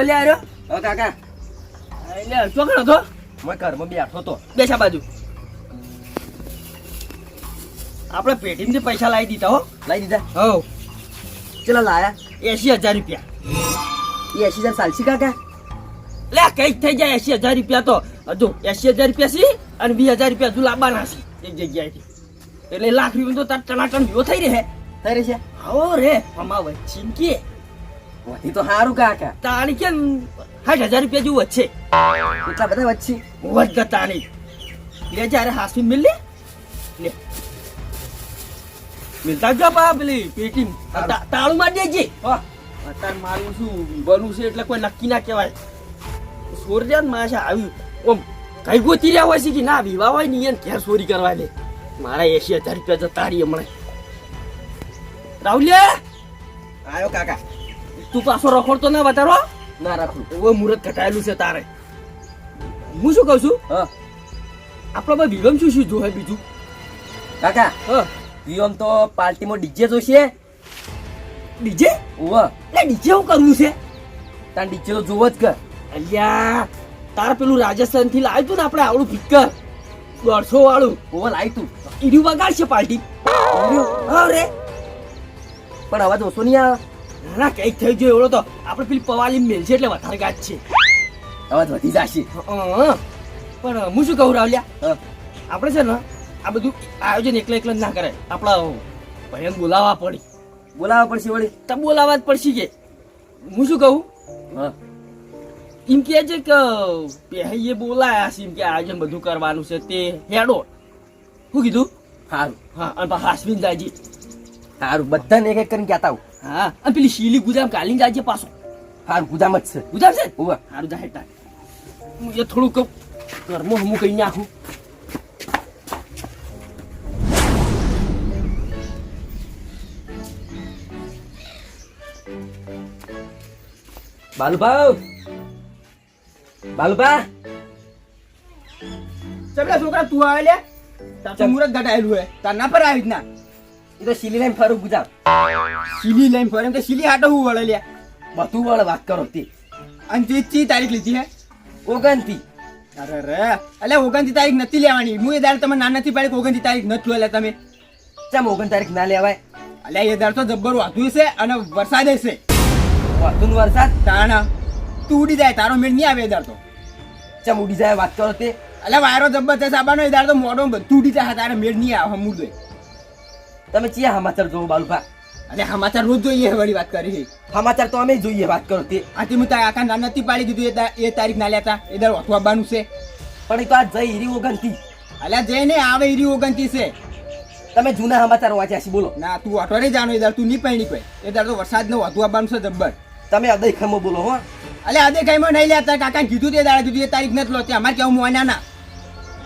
જો લે આર્યો હા કાકા. એટલે ચોકન હતો મેં ઘરમાં બેઠો તો. બેસા બાજુ. આપણે પેટીમાંથી પૈસા લાવી દીધા હો. લાવી દીધા? હો ચલો લાયા? એસી હજાર રૂપિયા. એ એસી હજાર ચાલશે કાકા? લે કઈ થઈ જાય એસી હજાર રૂપિયા તો. હજુ એસી હજાર રૂપિયા સી અને વીસ હજાર રૂપિયા હજુ લાવવાના છે એક જગ્યાએથી. એટલે લાખ રૂપિયા તો તાર ટનાટન ભીવો થઈ રહે. થઈ રહે છે? આવો રે અમા વચ્ચે કે. વધી તો સારું કાકા. તાણી કેમ સાઠ હજાર રૂપિયા જેવું વચ્ચે એટલા બધા વચ્ચે વધતા તાણી લે જ્યારે હાસી મિલ લે લે. મિલતા જો પા પેલી પેટી તાળું માર દેજે. અત્યારે મારું શું બનવું છે એટલે કોઈ નક્કી ના કહેવાય. ને માસે આવ્યું. ઓમ કઈ ગોતી રહ્યા હોય છે કે ના? વિવાહ હોય ને એને ઘેર ચોરી કરવા લે મારા એસી હજાર રૂપિયા જતા રહી હમણાં રાહુલ આવ્યો કાકા. તું પાછો રખોડતો ના વધારો ના રાખું. એવું મુહૂર્ત ઘટાયેલું છે તારે. હું શું કહું છું? હા. આપણે ભાઈ વિગમ શું શું જોહે બીજું? કાકા હા. વિયોમ તો પાર્ટીમાં ડીજે જોશે. ડીજે? ઓવા એટલે ડીજે હું કરવું છે? તાર ડીજે તો જોવો જ કર. અલ્યા તાર પેલું રાજસ્થાનથી લાવ્યું તું ને આપણે આવડું ફિક્કર દોઢસો વાળું ઓવા લાવ્યું તું. ઈડ્યું વગાડશે પાર્ટી. હા રે. પણ અવાજ ઓછો નહીં આવે? ના કંઈક થઈ ગયો એવડો તો આપણે પેલી પવાલી મેલ છે એટલે વધારે ગાજ છે. અવાજ વધી જશે. હં. પણ હું શું કહું રાવલ્યા? આપણે છે ને આ બધું આયોજન એકલા એકલા ના કરે આપણા ભાઈને બોલાવવા પડી. બોલાવવા પડશે વળી? તો બોલાવવા જ પડશે કે. હું શું કહું? હા. એમ કે છે કે પહેરીએ બોલાયા છે એમ કે આયોજન બધું કરવાનું છે તે હેડો. શું કીધું? સારું હા અને પાછા હાસવીન જાજી સારું બધાને એક એક કરીને કહેતા આવું. હા અને પેલી શીલી ગુજામ કાલી જાજે પાછો. સારું ગુજામ જ છે. ગુજામ છે? ઓવા સારું જાહેર તા હું એ થોડું કહું કર્મો હું કહી નાખું. બાલુભાવ! બાલુભા! ચપલા છોકરા તું આવે લે તારું મુરત ઘટાયેલું હે. તાર ના પર આવી જ ના? એ તો સીલી લઈને ફરું ગુજરાત. સીલી લઈને ફરે એમ તો સીલી હાટો હું વળે લ્યા બધું વાળા વાત કરો તે. અને તે ચી તારીખ લીધી હે? ઓગણતી અરે રે. અલે ઓગણતી તારીખ નથી લેવાની. હું એ દાડ તમે ના નથી પાડી ઓગણતી તારીખ નથી લે તમે. ચમ ઓગણ તારીખ ના લેવાય? અલે એ દાડ તો જબ્બર વાતું છે અને વરસાદ છે વાતું વરસાદ? તાણા. તું ઉડી જાય. તારો મેળ નહીં આવે એ દાડ તો. ચમ ઉડી જાય વાત કરો તે. અલે વાયરો જબ્બર છે સાબાનો એ દાડ તો મોઢો બધું ઉડી જાય. તારે મેળ નહીં આવે મુર્દો તમે ચિયા સમાચાર જોવો બાલુભા? અને સમાચાર રોજ જોઈએ વળી વાત કરી. છે સમાચાર તો અમે જોઈએ વાત કરો તે. આથી હું તારા આખા ના નથી પાડી દીધું એ તારીખ ના લેતા. એ દર વાતું આવવાનું છે. પણ એ તો આ જઈ હીરી ઓગણતી અલ્યા જઈને આવે હીરી ઓગણતી છે તમે જૂના સમાચાર વાંચ્યા છે બોલો. ના તું નહીં જાણો એ દર તું નહીં પૈણી કોઈ. એ દર તો વરસાદ નો વધુ આવવાનું છે જબ્બર. તમે અદય ખમો બોલો હો. અલે અદય ખમો નહીં લેતા કાકા કીધું તે દાડા કીધું એ તારીખ નથી લો ત્યાં અમારે કેવું મોના ના.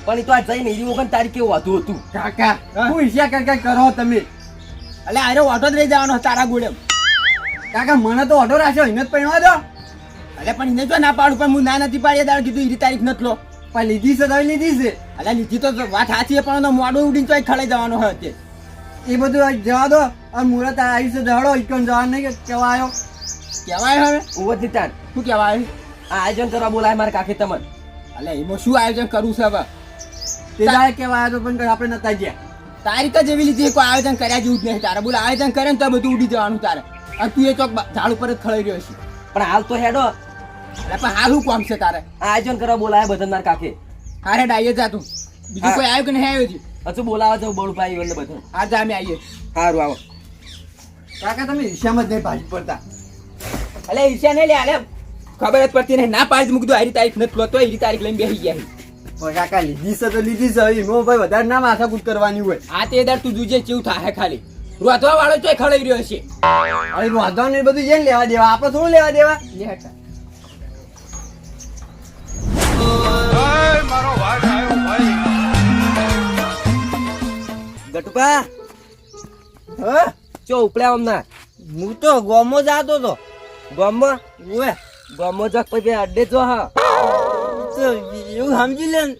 પણ એ તો આ જઈને હીરી ઓગણ તારીખે વધુ હતું? કાકા હું કઈ કઈ કરો તમે? એટલે આરે ઓટો જ રહી જવાનો તારા ગોળે. કાકા મને તો ઓટો રાખ્યો એને જ પહેણવા દો. અલે પણ એને તો ના પાડું પણ હું ના નથી પાડી દાડ દાડે કીધું એની તારીખ નથી લો પણ લીધી છે તો લીધી છે. એટલે લીધી તો વાત સાચી પણ મોડું ઉડીને તો ખડાઈ જવાનો હોય તે એ બધું જવા દો. અને મુહૂર્ત આવી છે દહડો ઇકન જવા નહીં કેવા આવ્યો કેવાય હવે? ઉવત તાર. શું કહેવાય? આ આયોજન કરવા બોલાય મારા કાકી તમને. એટલે એમાં શું આયોજન કરવું છે હવે? તે દાડે કેવા આવ્યો પણ આપણે નતા ગયા. તારીખ જ એવી લીધી કોઈ આયોજન કર્યા જેવું જ નહીં તારે. બોલ આયોજન કરે ને તો બધું ઉડી જવાનું તારે. અને તું એ ચોક ઝાડ ઉપર જ ખળાઈ રહ્યો છે પણ હાલ તો હેડો. અરે પણ હાલ શું કામ છે તારે? આયોજન કરવા બોલાય બધા મારા કાકે. હારે ડાઈએ જા તું. બીજું કોઈ આવ્યું કે નહીં? આવ્યું છે. હજુ બોલાવા જાવ બળુભાઈ એટલે બધા. હા જા અમે આવીએ સારું આવો. કાકા તમે ઈર્ષ્યામાં જ નહીં ભાજી પડતા. અલે ઈશા નહીં લે અલે. ખબર જ પડતી નહીં. ના પાડી મૂકી દો આરી તારીખ નથી લો તો એરી તારીખ લઈને બેસી ગયા કાકા લીધી છે તો લીધી છે હવે. ભાઈ વધારે ના માથાકૂટ કરવાની હોય. આ તે દર તું જુજે કેવું થાય ખાલી. રોધવા વાળો ચોય ખડાઈ રહ્યો છે વાંધો ને બધું જેને લેવા દેવા આપણે થોડું લેવા દેવા. લે હ? ચો ઉપડ્યા હમણાં? હું તો ગોમો જાતો તો ગોમો? ઓએ ગામમાં જક પછી અડ્ડે જો હા એવું સમજી લે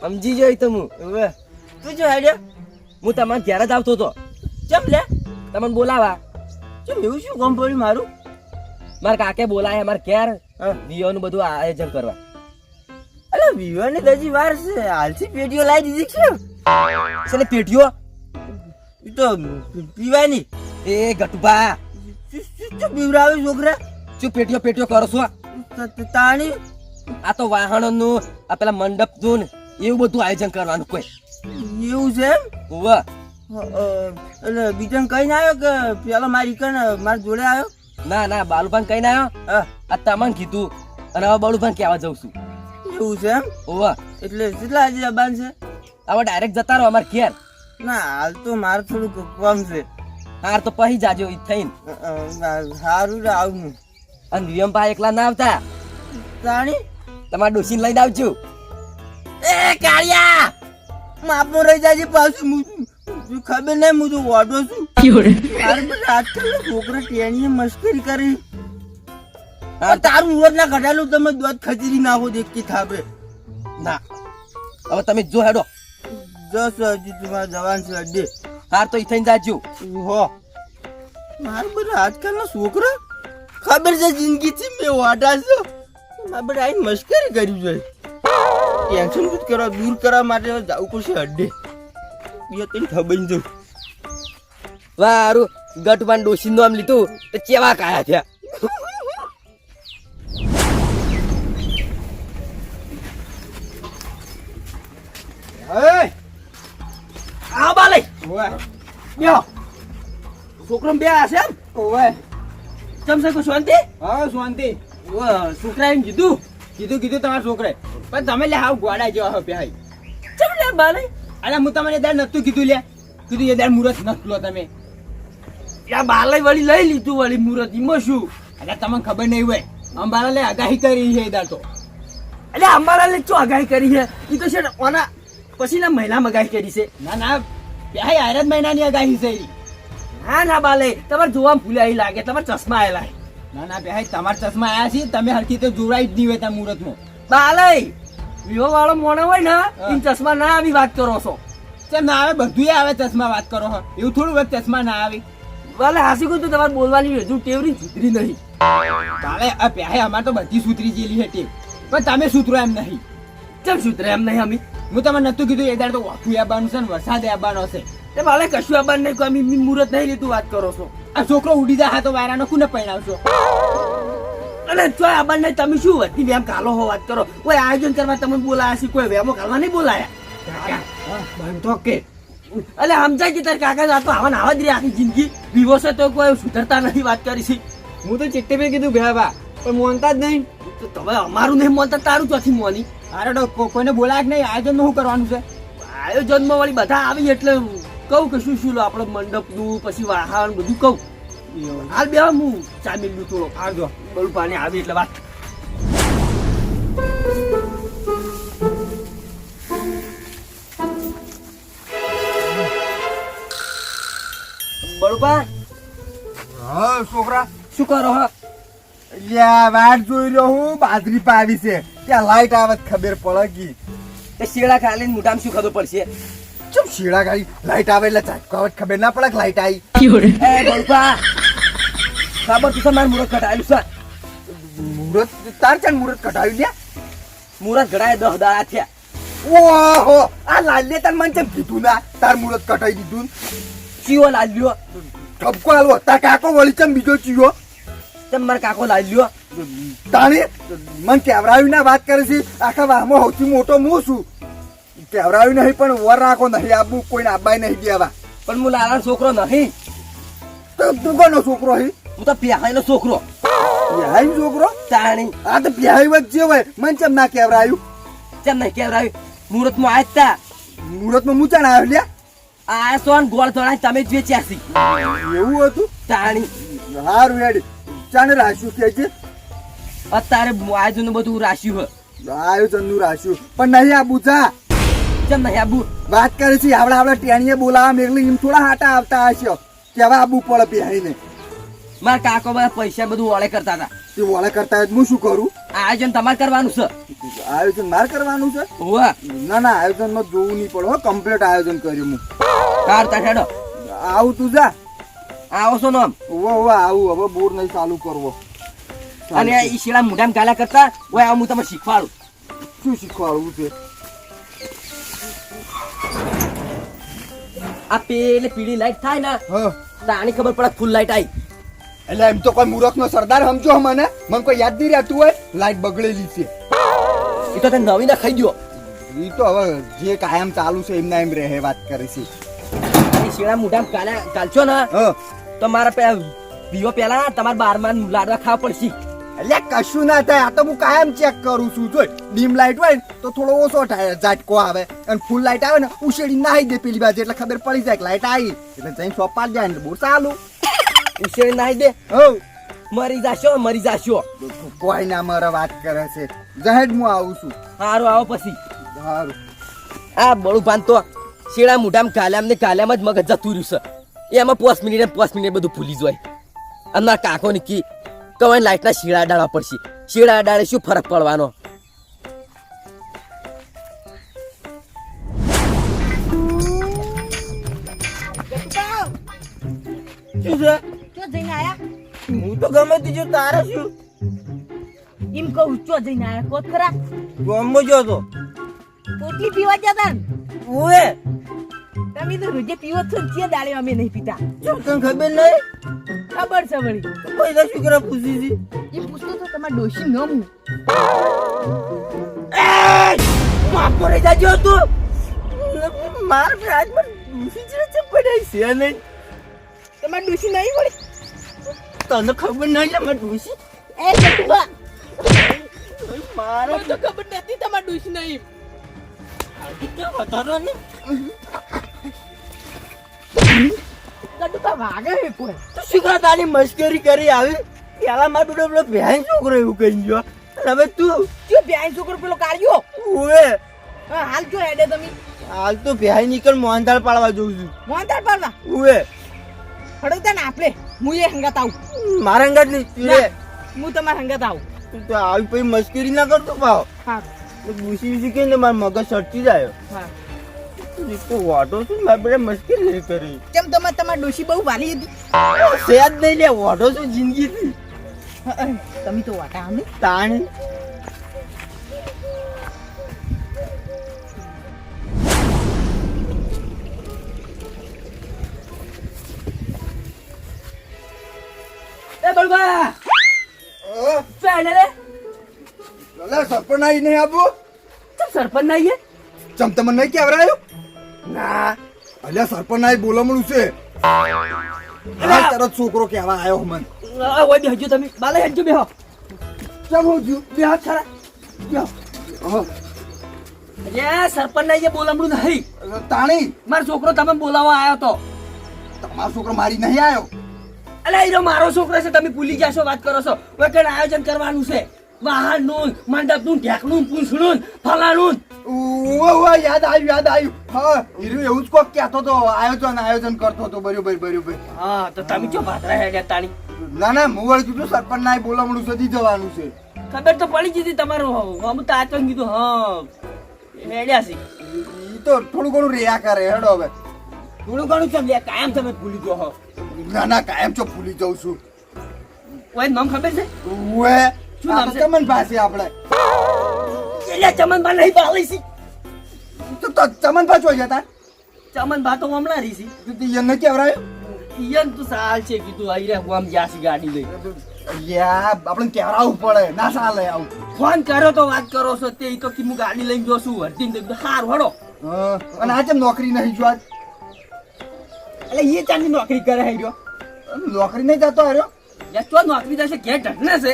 સમજી જોઈ તો હવે તું જો હેડ્યો હું તમારા ઘેર જ આવતો હતો. ચમ લે. તમને બોલાવા. ચમ એવું શું કામ પડ્યું મારું? મારા કાકે બોલાય મારે ઘેર. વિયોનું બધું આયોજન કરવા. અરે વિવાહની દજી વાર છે. હાલથી પેટીઓ લાવી દીધી છે છે ને પેટીઓ? તો પીવાની. એ ગટુભા. શું- પીવડાવે છોકરા? શું પેટીઓ પેટીઓ કરો છો? તાણી. આ તો વાહણોનું આ પેલા મંડપનું એવું બધું આયોજન કરવાનું કોઈ. એવું છે એમ? હોવ એટલે બીજા કઈ ના આવ્યો કે પેલો મારી કણ મારા જોડે આવ્યો? ના ના બાલુભાન કઈ ના આવ્યો આ તમને કીધું. અને હવે બળુભાન કહેવા જઉં છું. એવું છે એમ? હોવ એટલે કેટલા હજી અબાન છે? હવે ડાયરેક્ટ જતા રહો અમારે ઘેર. ના હાલ તો મારે થોડુંક કમ છે. હાર તો પછી જાજો ઈ થઈને. સારું આવું. અને વિયમભાઈ એકલા ના આવતા? તાણી? તમારે ડોસીને લઈને આવજો. એ કાળિયા માપમાં રહી જાય પાછું. હું હું ખબર નહીં હું તો ઓઢો છું. આજકાલના છોકરા ટેણીએ મસ્કરી કરી. તારું મુહૂર્ત ના કઢાયેલું તમે દોધ ખચરી નાખો દેખતી થાપે. ના. હવે તમે જો હેડો. જસ હજી તમારા જવાન છે અડ્ડે હાર તો ઈ થઈને જાજો. હો મારું બધા આજકાલના છોકરા? ખબર છે જિંદગીથી મેં વાટા છો? મારા બધા મશ્કરી મસ્કરી કર્યું છે. ટેન્શન દૂર કરવા દૂર કરવા માટે જવું પડશે અડ્ડે બે તને થબઈ નહીં વારું ગટુભાન ડોસીનું નામ લીધું તો ચેવા કાયા થયા હવે આ બા લઈ ઓવે બ્યો છોકરો બે હશે એમ? ઓવે ચમસે કોઈ શાંતિ? હા શાંતિ. ઓહ, છોકરાએ એમ કીધું કીધું કીધું તમારા છોકરા પણ તમે લે હાવ ગોડા જેવા હો ભાઈ ચમ લે બાલે? અરે હું તમને દાડ નતું કીધું લે. કીધું એ દાડ મુરત નત લો તમે. યા બાલે વળી લઈ લીધું વળી મુરત ઈમો શું? અરે તમને ખબર નહીં હોય અંબાલા લે આગાહી કરી છે દાડ તો. એટલે અમારા લે શું આગાહી કરી છે? ઈ તો છે ને ઓના પછીના મહિનામાં આગાહી કરી છે. ના ના પ્યાય આયરન મહિનાની આગાહી છે. ના ના બાલે તમારે જોવા ભૂલાઈ લાગે તમારે ચશ્મા આયેલા. ના ના ભાઈ તમારા ચશ્મા આયા છે તમે હરખી તો જોડાઈ જ નહીં હોય ત્યાં મુહૂર્તમાં. બાલય વિવો વાળો મોણો હોય ને ઈ ચશ્મા ના આવી વાત કરો છો. કેમ ના આવે? બધું આવે ચશ્મા વાત કરો હો. એવું થોડું હોય ચશ્મા ના આવે? બાલે હાસી કહું તો તમારે બોલવાની હજુ ટેવરી સુધરી નહીં. કાલે આ પ્યાહે અમાર તો બધી સુધરી જેલી હતી પણ તમે સુધરો એમ નહીં. ચમ સુધરે એમ નહીં અમી? હું તમને નતું કીધું એ દાડ તો વાફું આવવાનું છે ને વરસાદ આવવાનો છે. એ બાલે કશું આવવાનું નહીં કોઈ અમી મુહૂર્ત નહીં લીધું વાત કરો છો. આ છોકરો ઉડી જાય તો વાયરાનો કોને પહેરાવશો અને જો નહીં તમે શું વધી વેમ કાલો હો વાત કરો? કોઈ આયોજન કરવા તમે બોલાયા છે કોઈ વેમો કાલવા નહીં બોલાયા? તો કે. એટલે સમજાય કે તાર કાકા આ તો આવા ને આવા જ રે આખી જિંદગી? દિવસે તો કોઈ સુધરતા નથી વાત કરી છે. હું તો ચિત્તે પે કીધું ભેવા પણ મોનતા જ નહીં. તો તમે અમારું નહીં મોનતા તારું ચોથી મોની. અરે કોઈને બોલાય કે નહીં? આયોજન શું કરવાનું છે? આયોજનમાં વળી બધા આવી એટલે કહું કે શું શું લો આપણે મંડપનું પછી વાહન બધું કહું. હાલ બે હું ચા મિલું થોડો. આવજો બળું પાણી આવી એટલે વાત. બળુપા હા છોકરા. શું કરો હો? લ્યા વાટ જોઈ રહ્યો હું બાજરી પાવી છે. ત્યાં લાઈટ આવે ખબર પડે ગી તે શેડા ખાલી મોઢામાં શું ખબર પડશે? ચમ શીડા ગાડી લાઈટ આવે એટલે ઝાટકો આવે તો ખબર ના પડે લાઈટ આવી. એ બળપા ખબર તું મારું મુહૂર્ત કઢાયું સર મુહૂર્ત તાર ચાલ મુહૂર્ત કઢાવી લ્યા? મુહૂર્ત ઘડાય દહ દાડા થયા. ઓહો આ લાલ્ય તાર મને કેમ કીધું ના? તાર મુહૂર્ત કઢાઈ દીધું ચીઓ લાલ્યો. ઠપકો આલો તાર કાકો વળી ચમ બીજો ચીઓ તેમ મારા કાકો લાલ્યો? તાણે? મને કેવરાવી ના વાત કરે છે? આખા વાહમાં સૌથી મોટો હું છું. કેવરાયું નહીં પણ વર રાખો નહીં આબુ કોઈને આબાઈ નહીં દેવા પણ હું લાલાનો છોકરો નહીં. તો તું કોનો છોકરો હી? હું તો પ્યાહાઈનો છોકરો. પ્યાય છોકરો? તાણી. આ તો પ્યાય વચ્ચે હોય મને ચમ ના કેવરાયું? તેમ નહીં કેવરાયું? મુહૂર્તમાં આયા તા. મુહૂર્તમાં મૂચાણ આવ્યો લ્યા? આ સોન ગોળ ધોળા તમે જ વેચ્યા છી. એવું હતું? તાણી. હારું હેડ. ચાને રાખ્યું કે છે? અત્યારે આયોજન બધું રાખ્યું હોય. આયોજનનું રાખ્યું. પણ નહીં આ બુઝા કેમ નહીં આબુ? વાત કરે છે આવડા આવડા ટેણીએ બોલાવા મેગલી એમ થોડા હાટા આવતા હશે. કેવા આબુ પડે પ્યાઈને મારા કાકો બધા પૈસા બધું ઓળે કરતા હતા. તે વળે કરતા હોય તો હું શું કરું? આયોજન તમારે કરવાનું છે. આયોજન મારે કરવાનું છે? હોવા. ના ના આયોજનમાં જોવું નહીં પડે કમ્પ્લીટ આયોજન કર્યું હું. કાઢતા હેડો. આવું તું જા. આવો છો નામ હોવા ઓવે આવું હવે બોર નહીં ચાલુ કરવો. અને ઈ શીલા મુઢામ ગાલા કરતા ઓય આ હું તમને શીખવાડું. શું શીખવાડવું છે? આ પેલે પીળી લાઈટ થાય ને તાની ખબર પડે ફૂલ લાઈટ આવી એટલે એમ તો કોઈ મૂરખનો સરદાર સમજો મને. મને કોઈ યાદ નહીં રહેતું હોય. લાઈટ બગડેલી છે. એ તો તે નવી ના ખાઈ ગયો. એ તો હવે જે કાયમ ચાલુ છે એમના એમ રહે વાત કરે છે. શેડા મોઢામાં ગાલા ગાલશો ને? હા. તો મારા વિવો પેલા તમારે બારમાં લાડવા ખાવા પડશે. એટલે કશું ના થાય. આ તો હું કાયમ ચેક કરું છું. જોઈ ડીમ લાઈટ હોય ને તો થોડો ઓછો થાય. ઝાટકો આવે અને ફૂલ લાઈટ આવે ને ઉશેડી નાહી દે પેલી બાજુ. એટલે ખબર પડી જાય કે લાઈટ આવી. એટલે જઈને સોપાર જાય ને બહુ ચાલુ. ઉછેડી નાહી દે. હો મરી જાશો મરી જાશો. કોઈ ના મારા વાત કરે છે. જહેજ હું આવું છું. સારું આવો પછી. સારું આ બળું ભાન તો શેડા મોઢામાં કાલ્યામ ને કાલ્યામ જ મગજ જતું રહ્યું છે. એમાં પાંચ મિનિટ પાંચ મિનિટ બધું ભૂલી જાય. અને કાકો ની કી કવાય લાઈટના શીળા ડાળા પડશે. શીળા ડાળે શું ફરક પડવાનો? શું છે ચો જઈને આયા? હું તો ગમે તે જો તારે શું? એમ કહું ચો જઈને આયા? કોત ખરા? જો તો. પોટલી પીવા જતા ને ઓએ તમે તો રોજે પીવો છો ચિયા દાડે અમે નહીં પીતા. શું ખબર નહીં? ખબર છે વળી. કોઈ તો શું કરે પૂછી છે? એ પૂછતો તો તમાર ડોશી ન હું માફ કરી જાજો તું. માર આજ પર પૂછી છે છે પડાઈ છે નહીં તમાર ડોશી નહીં વળી? તને ખબર નહીં લે માર પૂછી એ જટુબા. મારો તો ખબર નથી તમાર ડોશી નહીં. વધારો ને? જટુબા વાગે હે કોઈ? તો શું તારી મસ્કરી કરી આવી. પેલા માર બેટો પેલો ભેંસ છોકરો એવું કહી ગયો. હવે તું? બેન છોકરો પેલો કાઢ્યો ઓએ હાલ જો હેડે તમે. હાલ તો ભેંસ નીકળ મોહનથાળ પાડવા જઉં છું. મોંતાર પાડવા? ઓએ હડો ને આપણે હું એ હંગાત આવું. મારા અંગત નહીં રે. હું તમારા હંગાત આવું. તું તો આવી પછી મસ્કરી ના કરતો પાવ. હા. ભૂસી ભૂસી કે ને મારા મગજ સટકી જાય. હા. તો વાટો છું મારા મસ્કરી નહીં કરી. કેમ તમારે તમારી ડોશી બહુ વાલી હતી? સેજ નહીં લે તમે તો વાટા તાણ. એ બળવા! શું નહીં સરપંચ ના ચમ તમને નહીં કેવરાયું ના. અલ્યા સરપંચ ના બોલામણું છે. તરત છોકરો કેવા આવ્યો મન. ઓય બેહજો તમે. બાલે બેહો. ચમ હું જ્યું? બે હાથ ખરા બેહો. હા, અરે સરપંચ ના જે બોલામણું નહીં. તાણી. મારો છોકરો તમે બોલાવવા આવ્યો તો. તમારો છોકરો મારી નહીં આવ્યો અલે ઈરો મારો છોકરો છે તમે ભૂલી ગયા છો વાત કરો છો. વગર આયોજન કરવાનું છે. બહારનું ઢેકનું પૂંછડું ફલાણું. ઉવ્વ, ઉવ્વ, યાદ આવ્યું યાદ આવ્યું. હા હીરો એવું જ કોક કહેતો તો આયોજન આયોજન કરતો હતો બરોબર બરોબર હા તો તમે ચો ભાતરા હેડ્યા તાણી ના ના હું વળી કીધું સરપંચ ના બોલામણું સુધી જવાનું છે. ખબર તો પડી જતી તમારું હું તો આચન કીધું હા હેડ્યા છે. ઈ તો થોડું ઘણું રહ્યા કરે હેડો હવે. થોડું ઘણું છે લે કાયમ તમે ભૂલી ગયો હો ના ના કાયમ ચો ભૂલી જાઉં છું. કોઈ નામ ખબર છે? ઉવે શું નામ છે? તમને પાસે આપણે. એટલે ચમનભા નહીં બાળી છે તો તો ચમન પાછો જતા ચમનભા તો હમણાં રહી છે તો તે એને કેવરાયો ઈયન તો સાલ છે કીધું આઈ રે હું આમ જાસી ગાડી લઈ? યા આપણે કેવરાવું પડે? ના સાલે આવું. ફોન કર્યો તો વાત કરો છો તે તો કે હું ગાડી લઈને જો છું વર્તી ને હાર હડો. અને આજે નોકરી નહીં જો આજ? એટલે એ ચાંદી નોકરી કરે હે રહ્યો નોકરી નહીં જતો હાર્યો? યા તો નોકરી જશે ઘેર ઢટને છે.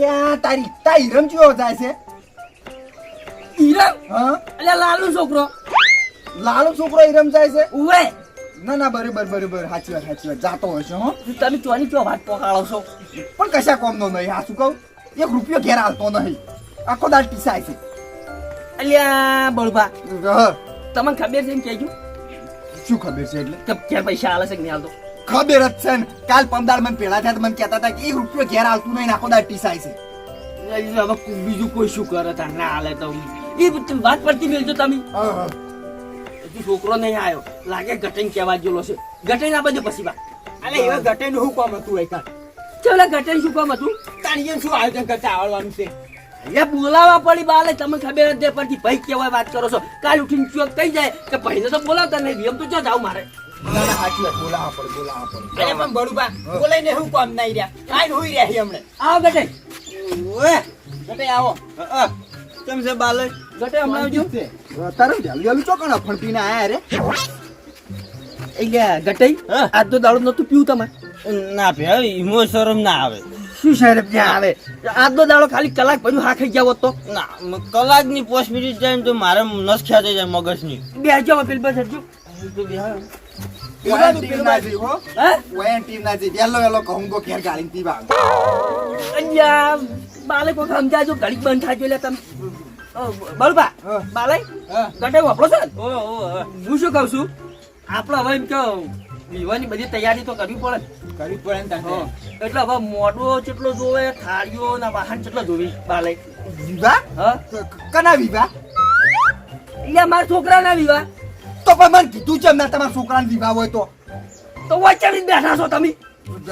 યા તારી તા હિરમ ચિયો જાય છે? ઈરમ? હા? એટલે લાલુ છોકરો. લાલુ છોકરો હિરમ જાય છે? ઉવે. ના ના બરાબર બરાબર. સાચી વાત સાચી વાત. જાતો હશે હો. તમે ચોની ચો વાત પકાળો છો? પણ કશા કોમનો નહીં આ શું કહું? એક રૂપિયો ઘેર હાલતો નહીં. આખો દાળ ટીસાય છે. અલ્યા બળબા તમને ખબર છે ને કહેજો શું ખબર છે એટલે? કે ઘેર પૈસા હાલે છે કે નહીં આલતો? ખબર જ છે ને. કાલ પમદાર મને પેલા થયા તો મને કહેતા હતા કે એક રૂપિયો ઘેર હાલતું નહીં આખો દાળ ટીસાય છે. હવે બીજું કોઈ શું કરે તાર? ના હાલે તો એ વાત પડતી મેલજો તમે. હજુ છોકરો નહીં આવ્યો લાગે ગટેન કહેવા જેલો છે. ઘટેન આ બધું પછી બા અલે એવા ઘટેન શું કામ હતું એ કાં? ચલો ઘટેન શું કામ હતું? તાણીએ શું આયોજન કરતા આવડવાનું છે? એ બોલાવા પડી બાલે. તમને ખબર જ પડતી ભાઈ કેવાય વાત કરો છો. કાલ ઉઠીને ચોક કહી જાય કે ભાઈને તો બોલાવતા નહીં. એમ તો જો જાવ મારે. વાત. બોલાવા પડે બોલાવા પડે. અરે પણ બોલાઈને શું કામ નહીં રહ્યા? કાંઈ હુઈ રહ્યા છે હમણે. આવો બેટે. ઓએ બેટે આવો. કેમ છે બાલે? ગટે હમણાં આવજો. તારે વહેલું વહેલું ચોકણ અફણ પીને આયા રે? એટલે ગટે? હા. આજ તો દાડો નતું પીવું તમારે. ના ભાઈ ઈમો શરમ ના આવે. શું શરમ ત્યાં આવે? આજનો દાડો ખાલી કલાક પછી હા ખાઈ જાવ તો. ના કલાકની પોસ્ટ મિનિટ જાય તો મારે નસ ખ્યાત જાય મગજની બે જાવ પેલી બસ હટજો. ઓયન ટીમ ના જઈ હો હા ઓયન ટીમ ના જઈ વહેલો વહેલો કહું તો ઘેર ગાળીને પીવા અહીંયા બાલે કોક સમજાજો ઘડીક બંધ થાય એટલે તમે બળબા હા. બાલે હા. ગટે વાપરો છો ને? ઓ ઓ હું શું કહું છું આપણે હવે એમ કે વિવાહની બધી તૈયારી તો કરવી પડે કરવી પડે ને. એટલે હવે મોઢો કેટલો જોવે થાળીઓ ના વાહન કેટલો જોવી બાલે વિવાહ હા કના વિવાહ એટલે મારા છોકરા ના વિવાહ તો પણ મને કીધું છે મેં તમારા છોકરાને વિવાહ હોય તો. તો વચ્ચે બેઠા છો તમે?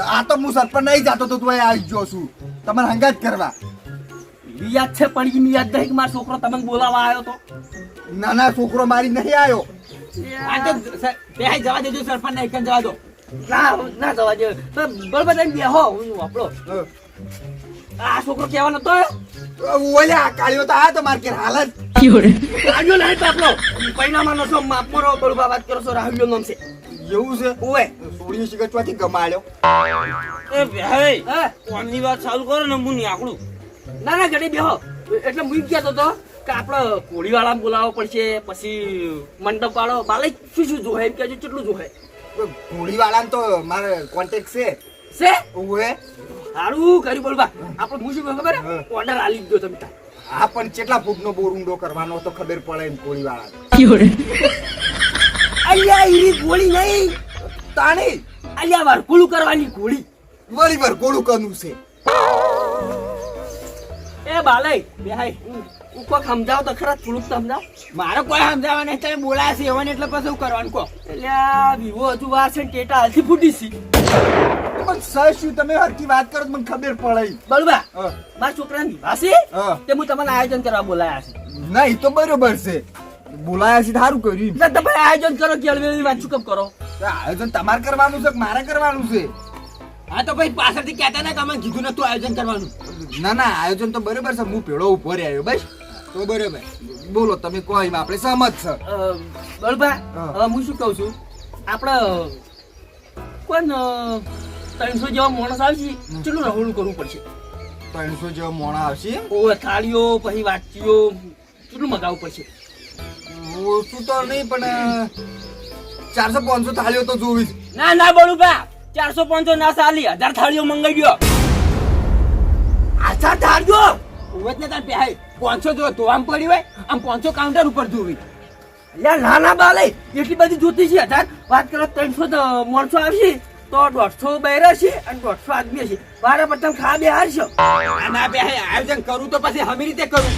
આ તો હું સરપંચ નહીં જાતો તો તું આવી ગયો છું. તમારે હંગાત કરવા. યાદ છે પણ એની યાદ નહીં કે મારો છોકરો તમને બોલાવા આવ્યો તો? નાના છોકરો મારી નહીં આવ્યો. આ તો સર, જવા દેજો સરપંચ ને જવા દો. ના ના જવા દે બરોબર બેહો હું હા. આ છોકરો કેવા નતો ઓલ્યા કાળિયો તો આ તો માર હાલત આવ્યો નહીં તો આપણો. પૈનામાં નો છો માપમાં રહો બરોબર વાત કરો છો રાહ્યો નામ છે. એવું છે? ઓએ સોળીઓ ચોથી ગમાડ્યો. એ ભાઈ હા? કોણની વાત ચાલુ કરો ને હું આકડું ના ના ઘડી બેહો. એટલે હું કહેતો તો કે આપણે કોળીવાળા બોલાવવો પડશે પછી મંડપ વાળો બાલે શું શું જોહે એમ કહેજો કેટલું જોહે. ઘોડીવાળાને તો મારે કોન્ટેક્ટ છે. છે? ઓએ સારું કરી બોલવા. આપણે હું શું ખબર ઓર્ડર આલી દીધો તમે તાર. પણ કેટલા ફૂટનો બોર કરવાનો તો ખબર પડે એમ ઘોડીવાળા અલ્યા ઈરી ગોળી નહીં. તાણી? અલ્યા વરકુલું કરવાની ગોળી. વળી વાર ગોળું છે. એ બાલે બેહાય હું કોક સમજાવ તો ખરા થોડુંક સમજાવ? મારે કોઈ સમજાવવા નહીં તમે બોલાયા છે એવાને એટલે પછી શું કરવાનું કહો. એટલે વિવો હજુ વાર છે ને ટેટા હાલથી ફૂટી સી પણ સર શું તમે હરકી વાત કરો મને ખબર પડે. બળવા. મારા છોકરાની વાસી તે હું તમને આયોજન કરવા બોલાયા છે. નહીં તો બરોબર છે. બોલાયા છે સારું કર્યું ના તમે આયોજન કરો કેળવેલી વાત શું કરો? આયોજન તમારે કરવાનું છે મારે કરવાનું છે? હા તો ભાઈ પાછળથી કહેતા ને તમે કીધું નતું આયોજન કરવાનું. ના ના આયોજન તો બરોબર છે. હું પેલો ઊભો રહ્યો બસ. તો બરોબર. બોલો તમે કહો એમાં. આપણે સહમત છે. બળભા હવે હું શું કહું છું? આપણે કોણ ત્રણસો જેવા માણસ આવશે કેટલું રહોળું કરવું પડશે. ત્રણસો જેવા મોણા આવશે ઓ થાળીઓ પછી વાટકીઓ કેટલું મગાવવું પડશે. ઓછું તો નહીં પણ ચારસો પાંચસો થાળીઓ તો જોવી જ. ના ના બળુભા ચારસો પાંચસો ના સાલી હજાર થાળીઓ મંગાવી ગયો હજાર થાળીઓ? ઉભત ને તાર બેહાઈ પાંચસો જો ધોવામ પડી હોય આમ પાંચસો કાઉન્ટર ઉપર જોવી અલ્યા ના ના બાલે એટલી બધી જોતી છે હજાર? વાત કરો ત્રણસો તો માણસો આવશે. તો દોઢસો બૈરા છે અને દોઢસો આદમી છે. મારા બધા ખા બે હારશો ના બે આયોજન કરું તો પછી હમી રીતે કરું.